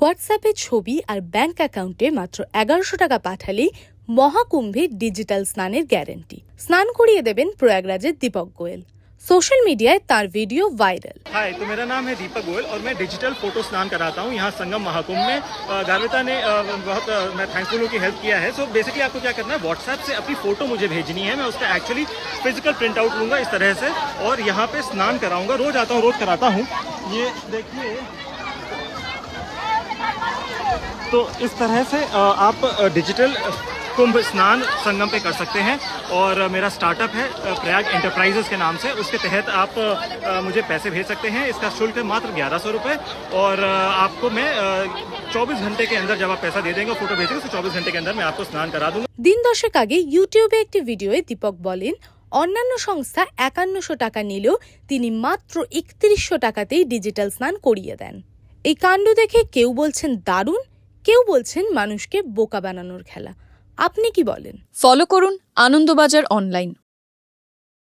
হোয়াটসঅ্যাপে ছবি আর ব্যাংক অ্যাকাউন্টে মাত্র এগারোশো টাকা পাঠালেই মহাকুম্ভে ডিজিটাল স্নানের গ্যারেন্টি স্নান করিয়ে দেবেন প্রয়াগরাজের দীপক গোয়েল সোশ্যাল মিডিয়ায় তার ভিডিও ভাইরাল हाय तो मेरा नाम है दीपक गोयल और मैं डिजिटल फोटो स्नान कराता हूँ यहाँ संगम महाकुंभ में अ, गार्विता ने अ, बहुत अ, मैं थैंकफुल हूँ कि हेल्प किया है सो बेसिकली आपको क्या करना है व्हाट्सएप से अपनी फोटो मुझे भेजनी है मैं उसका एक्चुअली फिजिकल प्रिंट आउट लूंगा इस तरह से और यहाँ पे स्नान कराऊंगा रोज आता हूँ रोज कराता हूँ ये देखिए तो इस तरह से अ, आप अ, डिजिटल कुंभ स्नान संगम पे कर सकते हैं और अ, मेरा स्टार्टअप है अ, प्रयाग एंटरप्राइजेस के नाम से उसके तहत आप अ, अ, मुझे पैसे भेज सकते हैं इसका शुल्क है मात्र ग्यारह सौ रुपये और अ, आपको मैं चौबीस घंटे के अंदर जब आप पैसा दे देंगे फोटो भेजेंगे तो चौबीस घंटे के अंदर मैं आपको स्नान करा दूंगा দিন দশেক আগে ইউটিউবে একটি ভিডিওয়ে দীপক বলেন অন্যান্য সংস্থা একান্নশো টাকা নিলেও তিনি মাত্র একত্রিশশো টাকাতেই ডিজিটাল স্নান করিয়ে দেন এই কাণ্ড দেখে কেউ বলছেন দারুণ কেউ বলছেন মানুষকে বোকা বানানোর খেলা। আপনি কি বলেন? ফলো করুন আনন্দবাজার অনলাইন